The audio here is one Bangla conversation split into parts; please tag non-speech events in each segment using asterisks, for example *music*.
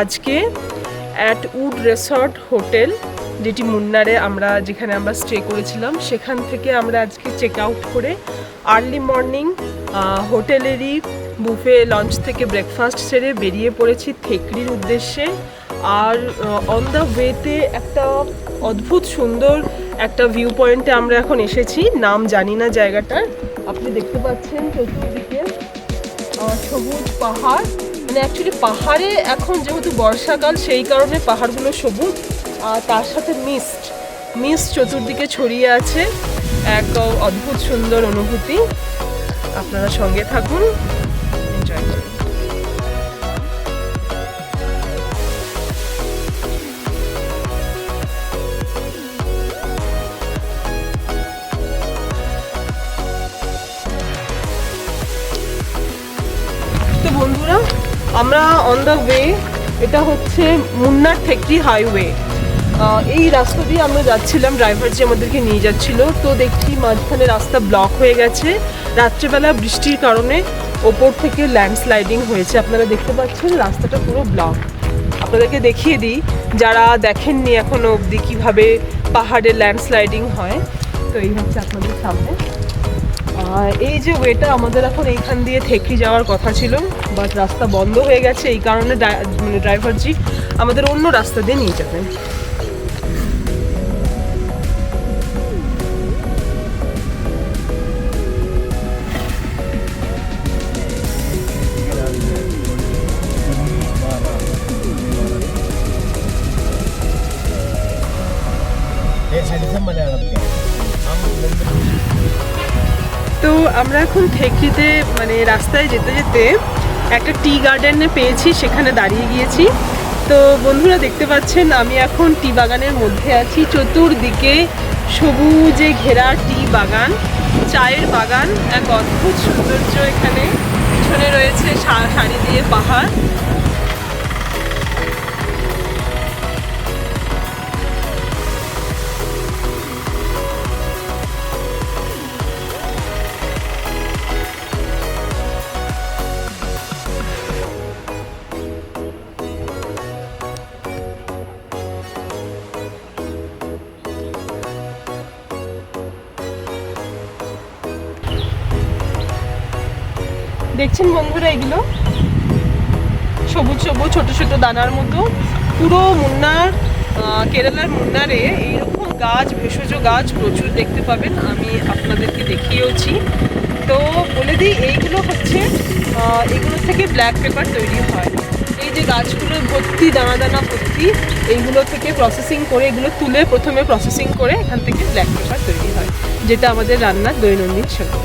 আজকে অ্যাট উড রেসর্ট হোটেল যেটি মুন্নারে আমরা, যেখানে আমরা স্টে করেছিলাম, সেখান থেকে আমরা আজকে চেক আউট করে আর্লি মর্নিং হোটেলেরই বুফে লঞ্চ থেকে ব্রেকফাস্ট সেরে বেরিয়ে পড়েছি থেকড়ির উদ্দেশ্যে। আর অন দ্য ওয়েতে একটা অদ্ভুত সুন্দর একটা ভিউ পয়েন্টে আমরা এখন এসেছি, নাম জানি না জায়গাটার। আপনি দেখতে পাচ্ছেন চতুর্দিকে সবুজ পাহাড়। মানে অ্যাকচুয়ালি পাহাড়ে এখন যেহেতু বর্ষাকাল, সেই কারণে পাহাড়গুলো সবুজ আর তার সাথে মিস্ট মিস্ট চতুর্দিকে ছড়িয়ে আছে। এক অদ্ভুত সুন্দর অনুভূতি। আপনারা সঙ্গে থাকুন। আমরা অন দ্য ওয়ে এটা হচ্ছে মুন্নার থেকরি হাইওয়ে এই রাস্তা দিয়ে আমরা যাচ্ছিলাম ড্রাইভার যে আমাদেরকে নিয়ে যাচ্ছিল, তো দেখছি মাঝখানে রাস্তা ব্লক হয়ে গেছে। রাত্রেবেলা বৃষ্টির কারণে ওপর থেকে ল্যান্ডস্লাইডিং হয়েছে। আপনারা দেখতে পাচ্ছেন রাস্তাটা পুরো ব্লক আপনাদেরকে দেখিয়ে দিই, যারা দেখেননি এখনও অবধি কীভাবে পাহাড়ে ল্যান্ডস্লাইডিং হয়, তো এই হচ্ছে আপনাদের সামনে। আর এই যে ওয়েটা আমাদের এখন এইখান দিয়ে থেকরি যাওয়ার কথা ছিল বাট রাস্তা বন্ধ হয়ে গেছে, এই কারণে মানে ড্রাইভারজি আমাদের অন্য রাস্তা দিয়ে নিয়ে যাবেন তো আমরা এখন থেকরিতে মানে রাস্তায় যেতে যেতে একটা টি গার্ডেনে পেয়েছি, সেখানে দাঁড়িয়ে গিয়েছি। তো বন্ধুরা দেখতে পাচ্ছেন, আমি এখন টি বাগানের মধ্যে আছি। চতুর্দিকে সবুজে ঘেরা টি বাগান, চায়ের বাগান, এক অদ্ভুত সৌন্দর্য এখানে। পিছনে রয়েছে সারি দিয়ে পাহাড়। দেখছেন বন্ধুরা এগুলো? সবুজ সবুজ, ছোট ছোট দানার মতো। পুরো মুন্নার কেরালার মুন্নারে এইরকম গাছ, ভেষজ গাছ প্রচুর দেখতে পাবেন। আমি আপনাদেরকে দেখিয়েওছি। তো বলে দিই, এইগুলো হচ্ছে এগুলো থেকে ব্ল্যাক পেপার তৈরি হয়। এই যে গাছগুলো ভর্তি, দানা দানা ভর্তি, এইগুলো থেকে প্রসেসিং করে, এগুলো তুলে প্রথমে প্রসেসিং করে এখান থেকে ব্ল্যাক পেপার তৈরি হয়, যেটা আমাদের রান্নার দৈনন্দিন সেবা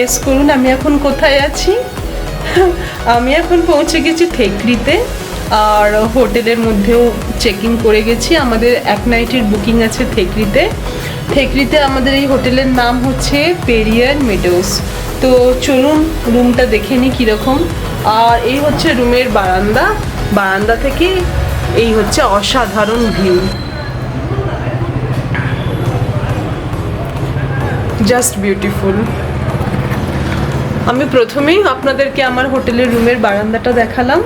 গেস করুন, আমি এখন কোথায় আছি? আমি এখন পৌঁছে গেছি থেকরিতে আর হোটেলের মধ্যেও চেকিং করে গেছি। আমাদের এক নাইটের বুকিং আছে থেকরিতে থেকরিতে আমাদের এই হোটেলের নাম হচ্ছে পেরিয়ার মেডোস তো চলুন রুমটা দেখে নিই কীরকম। আর এই হচ্ছে রুমের বারান্দা। বারান্দা থেকে এই হচ্ছে অসাধারণ ভিউ জাস্ট বিউটিফুল আমি প্রথমেই আপনাদেরকে আমার হোটেলের রুমের বারান্দাটা দেখালাম।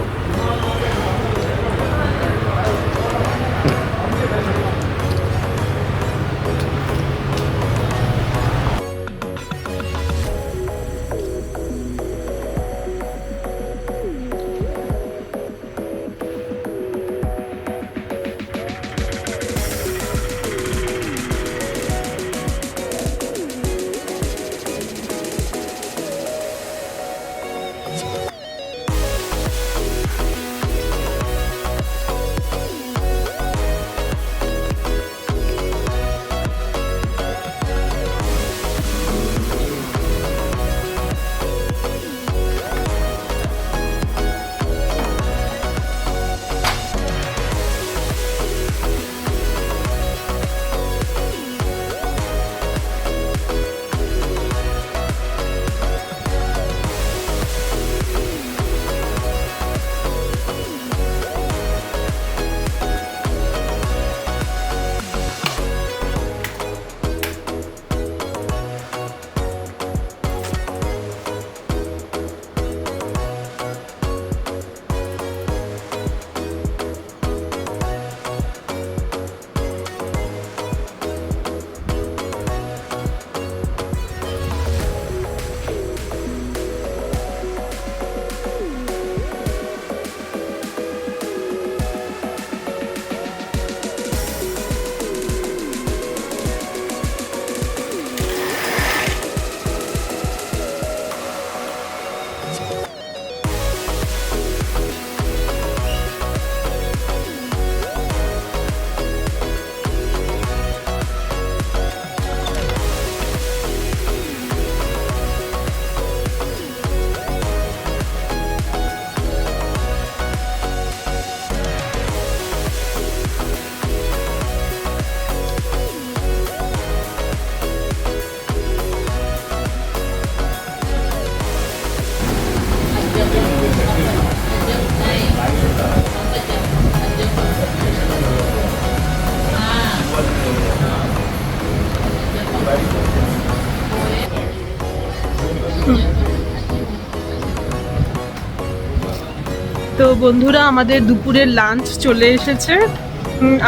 বন্ধুরা, আমাদের দুপুরের লাঞ্চ চলে এসেছে।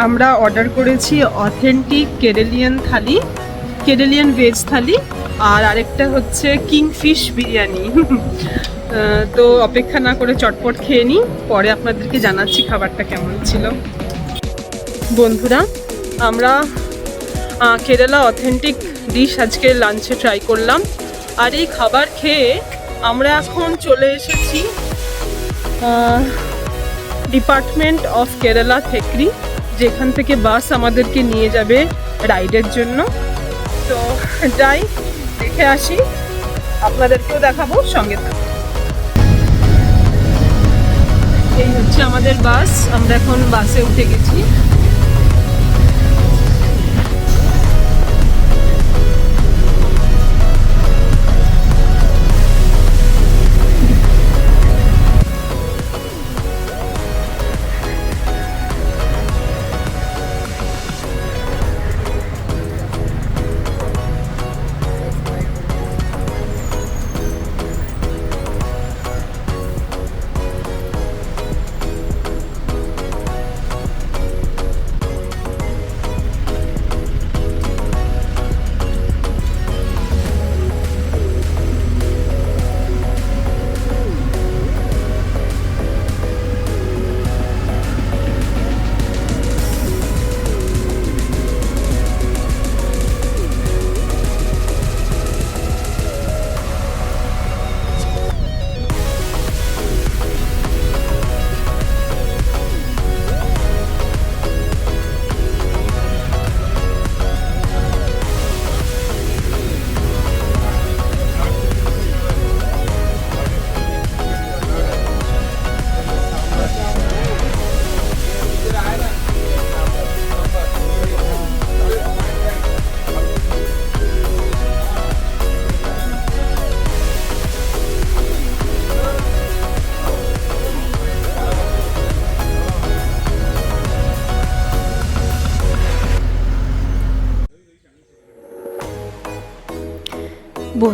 আমরা অর্ডার করেছি অথেন্টিক কেরেলিয়ান থালি কেরেলিয়ান ভেজ থালি, আর আরেকটা হচ্ছে কিংফিশ বিরিয়ানি। *laughs* তো অপেক্ষা না করে চটপট খেয়ে নিই, পরে আপনাদেরকে জানাচ্ছি খাবারটা কেমন ছিল। বন্ধুরা, আমরা কেরালা অথেন্টিক ডিশ আজকে লাঞ্চে ট্রাই করলাম। আর এই খাবার খেয়ে আমরা এখন চলে এসেছি ডিপার্টমেন্ট অফ কেরালা থেকরি যেখান থেকে বাস আমাদেরকে নিয়ে যাবে রাইডের জন্য। তো যাই, দেখে আসি। আপনাদেরকেও দেখাবো, সঙ্গে থাকব এই হচ্ছে আমাদের বাস আমরা এখন বাসে উঠে গেছি।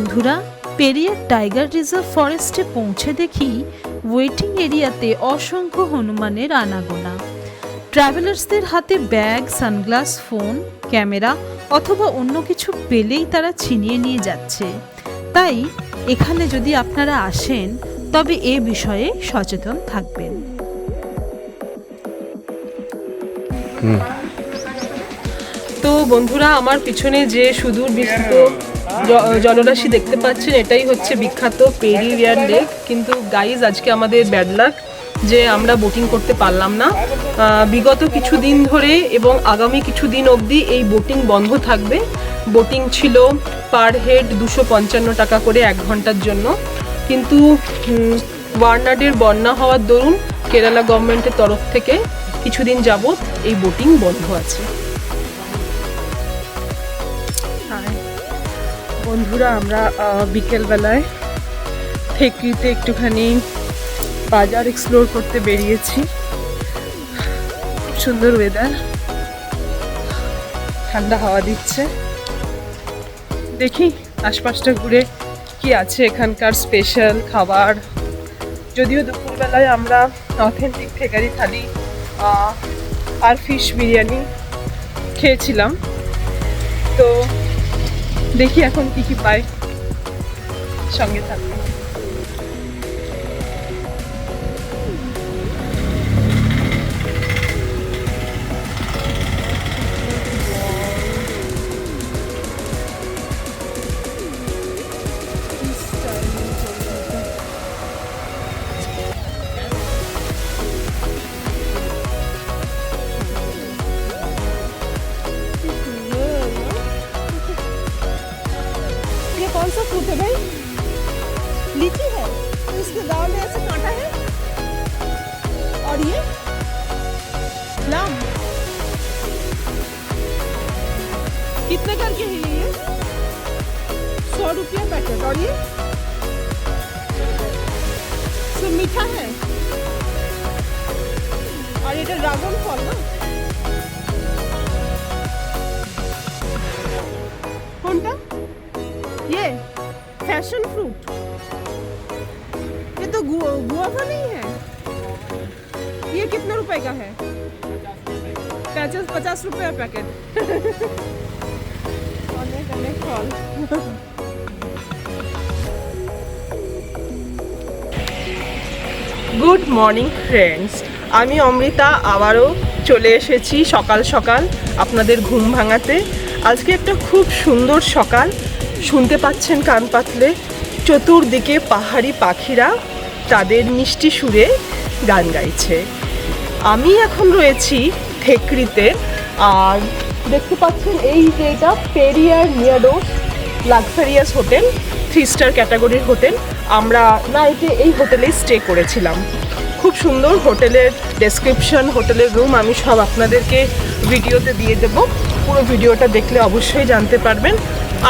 বন্ধুরা পেরিয়ার টাইগার রিজার্ভ ফরেস্টে পৌঁছে দেখি ওয়েটিং এরিয়াতে অসংখ্য হনুমানের আনাগোনা। ট্রাভেলার্সদের হাতে ব্যাগ সানগ্লাস ফোন ক্যামেরা অথবা অন্য কিছু পেলেই তারা ছিনিয়ে নিয়ে যাচ্ছে। তাই এখানে যদি আপনারা আসেন তবে এ বিষয়ে সচেতন থাকবেন। তো বন্ধুরা আমার পিছনে যে সুদূর বিস্তৃত জলরাশি দেখতে পাচ্ছেন, এটাই হচ্ছে বিখ্যাত পেরিয়ার লেক। কিন্তু গাইজ আজকে আমাদের ব্যাড লাক যে আমরা বোটিং করতে পারলাম না। বিগত কিছুদিন ধরে এবং আগামী কিছুদিন অবধি এই বোটিং বন্ধ থাকবে। বোটিং ছিল পার হেড দুশো পঞ্চান্ন টাকা করে এক ঘণ্টার জন্য। কিন্তু ওয়ার্নাডের বন্যা হওয়ার দরুন কেরালা গভর্নমেন্টের তরফ থেকে কিছুদিন যাবৎ এই বোটিং বন্ধ আছে। বন্ধুরা, আমরা বিকেলবেলায় থেকরিতে একটুখানি বাজার এক্সপ্লোর করতে বেরিয়েছি। সুন্দর ওয়েদার ঠান্ডা হাওয়া দিচ্ছে। দেখি, আশপাশটা ঘুরে কি আছে এখানকার স্পেশাল খাবার। যদিও দুপুরবেলায় আমরা অথেন্টিক ঠেকারি থালি আর ফিশ বিরিয়ানি খেয়েছিলাম। তো দেখি এখন কি কি পাই সঙ্গে থাকবে तो मीठा है और ये ड्रैगन फल ना কোনটা ये फैशन फ्रूट ये तो गु- गुआवा नहीं है ये कितने रुपए का है पचास पचास रुपए पैकेट अनेक अनेक फल গুড মর্নিং ফ্রেন্ডস আমি অমৃতা, আবারও চলে এসেছি সকাল সকাল আপনাদের ঘুম ভাঙাতে। আজকে একটা খুব সুন্দর সকাল। শুনতে পাচ্ছেন কান পাতলে, চতুর্দিকে পাহাড়ি পাখিরা তাদের মিষ্টি সুরে গান গাইছে। আমি এখন রয়েছি থেকরিতে, আর দেখতে পাচ্ছেন এই যে এটা পেরিয়ার নিয়াডোস লাক্সারিয়াস হোটেল। থ্রি স্টার ক্যাটাগরির হোটেল, আমরা নাইটে এই হোটেলেই স্টে করেছিলাম। খুব সুন্দর হোটেলের ডেসক্রিপশন হোটেলের রুম আমি সব আপনাদেরকে ভিডিওতে দিয়ে দেবো। পুরো ভিডিওটা দেখলে অবশ্যই জানতে পারবেন।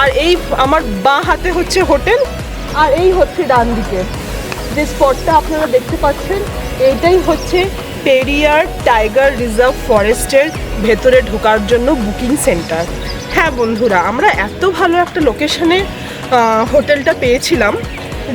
আর এই আমার বাঁ হাতে হচ্ছে হোটেল, আর এই হচ্ছে ডান দিকে। যে স্পটটা আপনারা দেখতে পাচ্ছেন, এইটাই হচ্ছে পেরিয়ার টাইগার রিজার্ভ ফরেস্টের ভেতরে ঢোকার জন্য বুকিং সেন্টার। হ্যাঁ বন্ধুরা, আমরা এত ভালো একটা লোকেশনে হোটেলটা পেয়েছিলাম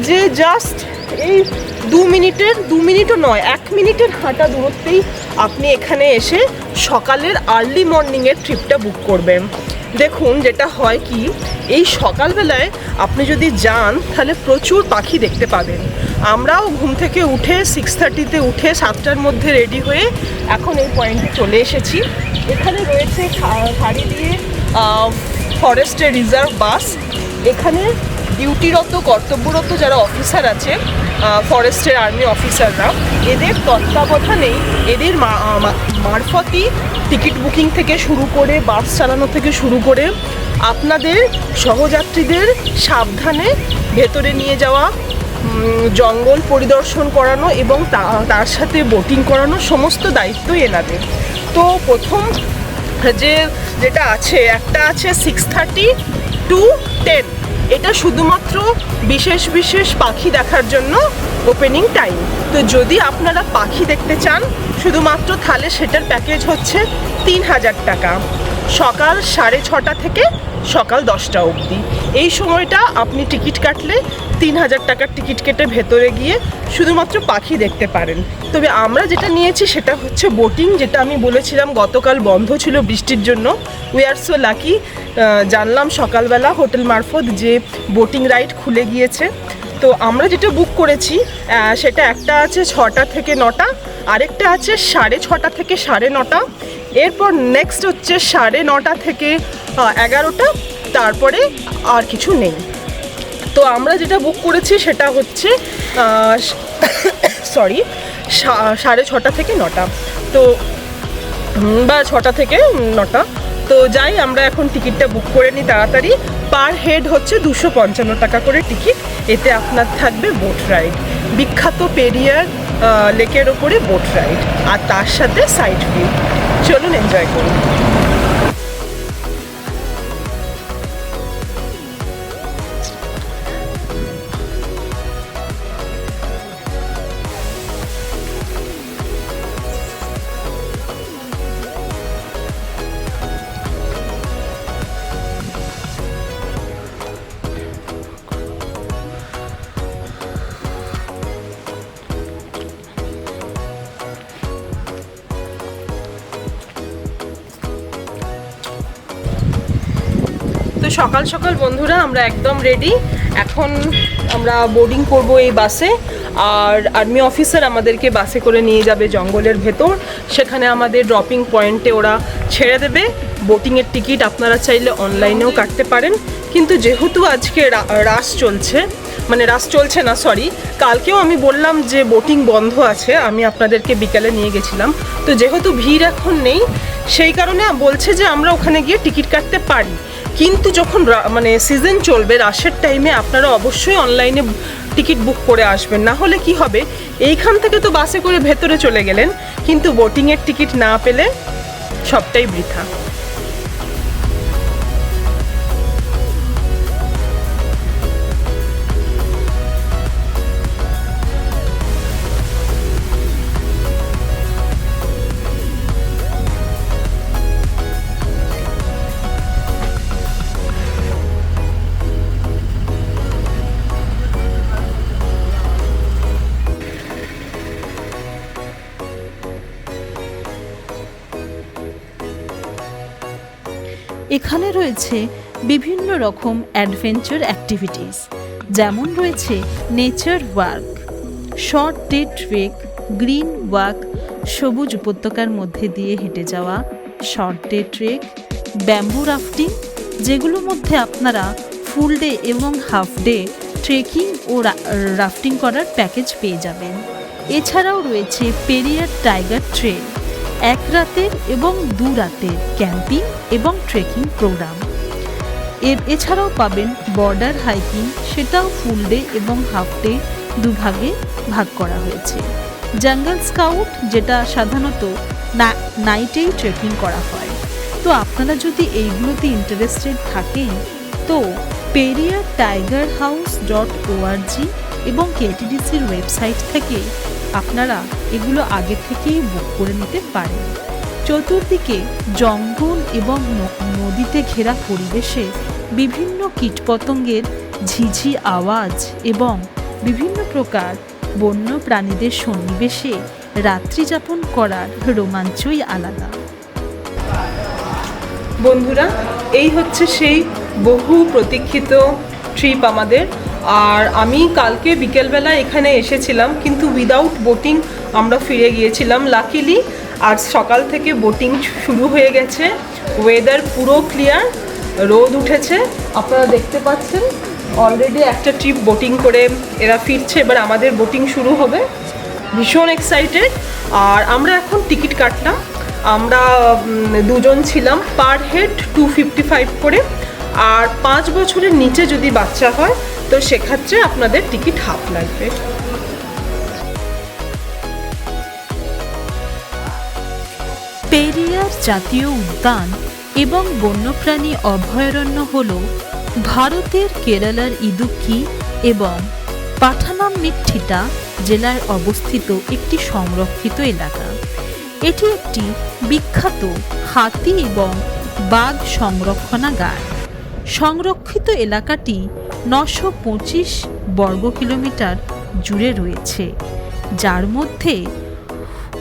যে জাস্ট এই দু মিনিটের, দু মিনিটও নয়, এক মিনিটের হাঁটা দূরত্বেই আপনি এখানে এসে সকালের আর্লি মর্নিংয়ের ট্রিপটা বুক করবেন। দেখুন যেটা হয় কি, এই সকালবেলায় আপনি যদি যান, তাহলে প্রচুর পাখি দেখতে পাবেন। আমরাও ঘুম থেকে উঠে সিক্স থার্টিতে উঠে সাতটার মধ্যে রেডি হয়ে এখন এই পয়েন্টে চলে এসেছি। এখানে রয়েছে খা- গাড়ি দিয়ে ফরেস্টের রিজার্ভ বাস এখানে ডিউটিরত, কর্তব্যরত যারা অফিসার আছে ফরেস্টের আর্মি অফিসাররা, এদের তত্ত্বাবধানেই এদের মারফতই টিকিট বুকিং থেকে শুরু করে, বাস চালানো থেকে শুরু করে আপনাদের সহযাত্রীদের সাবধানে ভেতরে নিয়ে যাওয়া জঙ্গল পরিদর্শন করানো এবং তার সাথে বোটিং করানো সমস্ত দায়িত্বই এনাদের। তো প্রথম যে, যেটা আছে, একটা আছে সিক্স থার্টি টু টেন এটা শুধুমাত্র বিশেষ বিশেষ পাখি দেখার জন্য ওপেনিং টাইম তো যদি আপনারা পাখি দেখতে চান, শুধুমাত্র তাহলে সেটার প্যাকেজ হচ্ছে তিন হাজার টাকা। সকাল সাড়ে ছটা থেকে সকাল দশটা অবধি। এই সময়টা আপনি টিকিট কাটলে তিন হাজার টাকার টিকিট কেটে ভেতরে গিয়ে শুধুমাত্র পাখি দেখতে পারেন। তবে আমরা যেটা নিয়েছি সেটা হচ্ছে বোটিং যেটা আমি বলেছিলাম গতকাল বন্ধ ছিল বৃষ্টির জন্য। উই আর সো লাকি জানলাম সকালবেলা হোটেল মারফত যে বোটিং রাইড খুলে গিয়েছে। তো আমরা যেটা বুক করেছি সেটা একটা আছে ছটা থেকে নটা, আরেকটা আছে সাড়ে ছটা থেকে সাড়ে নটা। এরপর নেক্সট হচ্ছে সাড়ে নটা থেকে এগারোটা, তারপরে আর কিছু নেই। তো আমরা যেটা বুক করেছি সেটা হচ্ছে *coughs* সরি সাড়ে ছটা থেকে নটা। তো বা ছটা থেকে নটা। তো যাই, আমরা এখন টিকিটটা বুক করে নিই তাড়াতাড়ি। পার হেড হচ্ছে দুশো পঞ্চান্ন টাকা করে টিকিট এতে আপনার থাকবে বোট রাইড বিখ্যাত পেরিয়ার লেকের ওপরে বোট রাইড আর তার সাথে সাইড ভিউ চলুন এনজয় করুন। সকাল সকাল বন্ধুরা, আমরা একদম রেডি এখন আমরা বোর্ডিং করব এই বাসে আর আর্মি অফিসার আমাদেরকে বাসে করে নিয়ে যাবে জঙ্গলের ভেতর। সেখানে আমাদের ড্রপিং পয়েন্টে ওরা ছেড়ে দেবে। বোটিংয়ের টিকিট আপনারা চাইলে অনলাইনেও কাটতে পারেন। কিন্তু যেহেতু আজকে রাস চলছে মানে রাস চলছে না সরি কালকেও আমি বললাম যে বোটিং বন্ধ আছে, আমি আপনাদেরকে বিকালে নিয়ে গেছিলাম। তো যেহেতু ভিড় এখন নেই, সেই কারণে বলছে যে আমরা ওখানে গিয়ে টিকিট কাটতে পারি। কিন্তু যখন মানে সিজন চলবে রাশের টাইমে আপনারা অবশ্যই অনলাইনে টিকিট বুক করে আসবেন। না হলে কি হবে, এইখান থেকে তো বাসে করে ভেতরে চলে গেলেন, কিন্তু বোটিংয়ের টিকিট না পেলে সবটাই বৃথা। এখানে রয়েছে বিভিন্ন রকম অ্যাডভেঞ্চার অ্যাক্টিভিটিস যেমন রয়েছে nature walk short day trek green walk সবুজ উপত্যকার মধ্যে দিয়ে হেঁটে যাওয়া short day trek bamboo rafting যেগুলোর মধ্যে আপনারা ফুল ডে এবং হাফ ডে ট্রেকিং ও রাফটিং করার প্যাকেজ পেয়ে যাবেন। এছাড়াও রয়েছে পেরিয়ার টাইগার ট্রেল এক রাতের এবং দু রাতের ক্যাম্পিং এবং ট্রেকিং প্রোগ্রাম। এর এছাড়াও পাবেন বর্ডার হাইকিং, সেটাও ফুল ডে এবং হাফ ডে দুভাগে ভাগ করা হয়েছে। জঙ্গল স্কাউট, যেটা সাধারণত নাইটেই ট্রেকিং করা হয়। তো আপনারা যদি এইগুলোতে ইন্টারেস্টেড থাকেন, তো Periyar tiger house dot O R G এবং কেটিডিসির ওয়েবসাইট থেকে আপনারা এগুলো আগে থেকেই বুক করে নিতে পারেন। চতুর্দিকে জঙ্গল এবং নদীতে ঘেরা পরিবেশে বিভিন্ন কীটপতঙ্গের ঝিঝি আওয়াজ এবং বিভিন্ন প্রকার বন্য প্রাণীদের সন্নিবেশে রাত্রিযাপন করার রোমাঞ্চই আলাদা। বন্ধুরা, এই হচ্ছে সেই বহু প্রতীক্ষিত ট্রিপ আমাদের। আর আমি কালকে বিকেলবেলা এখানে এসেছিলাম, কিন্তু উইদাউট বোটিং আমরা ফিরে গিয়েছিলাম। লাকিলি আজ সকাল থেকে বোটিং শুরু হয়ে গেছে। ওয়েদার পুরো ক্লিয়ার রোদ উঠেছে। আপনারা দেখতে পাচ্ছেন অলরেডি একটা ট্রিপ বোটিং করে এরা ফিরছে। এবার আমাদের বোটিং শুরু হবে। ভীষণ এক্সাইটেড আর আমরা এখন টিকিট কাটলাম। আমরা দুজন ছিলাম। Per head two fifty five করে। আর পাঁচ বছরের নিচে যদি বাচ্চা হয়, তো সেক্ষেত্রে আপনাদের টিকিট হাফ লাগবে। পেরিয়ার জাতীয় উদ্যান এবং বন্যপ্রাণী অভয়ারণ্য হল ভারতের কেরালার ইদুক্কি এবং পাঠানামথিটা জেলায় অবস্থিত একটি সংরক্ষিত এলাকা। এটি একটি বিখ্যাত হাতি এবং বাঘ সংরক্ষণাগার। সংরক্ষিত এলাকাটি নশো পঁচিশ বর্গ কিলোমিটার জুড়ে রয়েছে, যার মধ্যে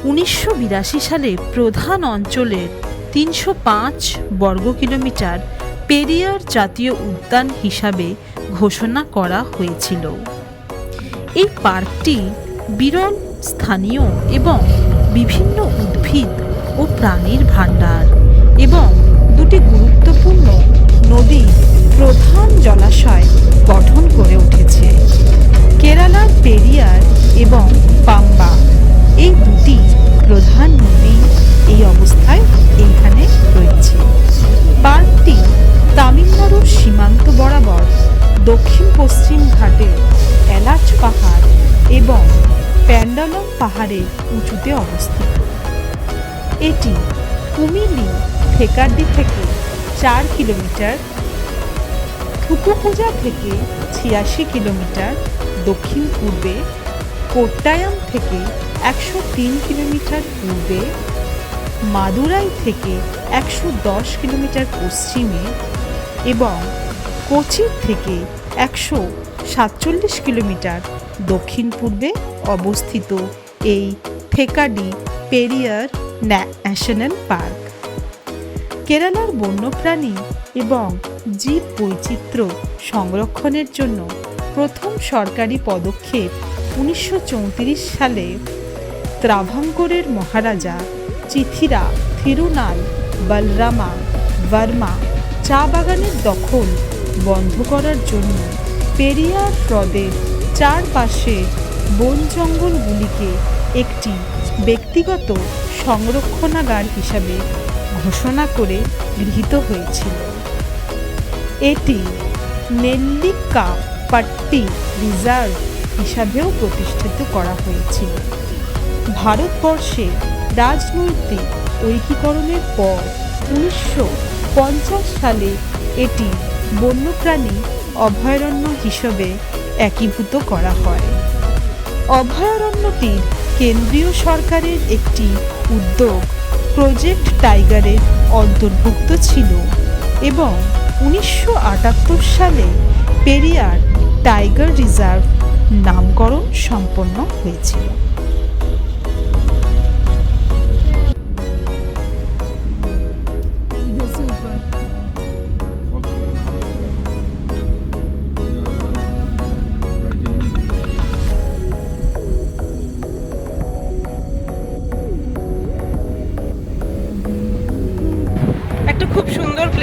উনিশশো বিরাশি সালে প্রধান অঞ্চলের তিনশো পাঁচ বর্গ কিলোমিটার পেরিয়ার জাতীয় উদ্যান হিসাবে ঘোষণা করা হয়েছিল। এই পার্কটি বিরল, স্থানীয় এবং বিভিন্ন উদ্ভিদ ও প্রাণীর ভাণ্ডার এবং দুটি গুরুত্বপূর্ণ নদী প্রধান জলাশয় গঠন করে উঠেছে। কেরালার পেরিয়ার এবং পাম্বা এই দুটি প্রধান নদী এই অবস্থায় এইখানে রয়েছে। পার্কটি তামিলনাড়ুর সীমান্ত বরাবর দক্ষিণ পশ্চিম ঘাটে এলাচ পাহাড় এবং প্যান্ডালম পাহাড়ের উঁচুতে অবস্থিত। এটি কুমিলি থেকারডি থেকে চার কিলোমিটার থুকুপুজা থেকে ছিয়াশি কিলোমিটার, দক্ষিণ পূর্বে কোট্টায়াম থেকে একশো তিন কিলোমিটার পূর্বে, মাদুরাই থেকে একশো দশ কিলোমিটার পশ্চিমে এবং কোচির থেকে একশো সাতচল্লিশ কিলোমিটার দক্ষিণ পূর্বে অবস্থিত এই থেকাডি পেরিয়ার ন্যাশনাল পার্ক। কেরালার বন্যপ্রাণী এবং জীব বৈচিত্র্য সংরক্ষণের জন্য প্রথম সরকারি পদক্ষেপ উনিশশো চৌত্রিশ সালে ত্রাভাঙ্করের মহারাজা চিথিরা থিরুনাল বলরামা বর্মা চা বাগানের দখল বন্ধ করার জন্য পেরিয়ার হ্রদের চারপাশে বন জঙ্গলগুলিকে একটি ব্যক্তিগত সংরক্ষণাগার হিসাবে ঘোষণা করে গৃহীত হয়েছিল। এটি নেল্লিকা পাট্টি রিজার্ভ হিসাবেও প্রতিষ্ঠিত করা হয়েছিল। ভারতবর্ষে রাজনৈতিক ঐক্যীকরণের পর উনিশশো পঞ্চাশ সালে এটি বন্যপ্রাণী অভয়ারণ্য হিসেবে একীভূত করা হয়। অভয়ারণ্যটি কেন্দ্রীয় সরকারের একটি উদ্যোগ। প্রজেক্ট টাইগারের অন্তর্ভুক্ত ছিল এবং উনিশশো আটাত্তর সালে পেরিয়ার টাইগার রিজার্ভ নামকরণ সম্পন্ন হয়েছিল।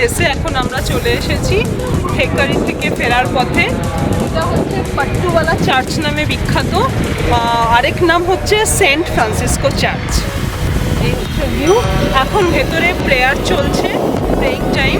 প্লেসে এখন আমরা চলে এসেছি ফেকারি থেকে ফেরার পথে। এটা হচ্ছে পাট্টুওয়ালা চার্চ নামে বিখ্যাত। আরেক নাম হচ্ছে সেন্ট ফ্রান্সিসকো চার্চ। এই হচ্ছে ভিউ এখন ভেতরে প্রেয়ার চলছে। Praying time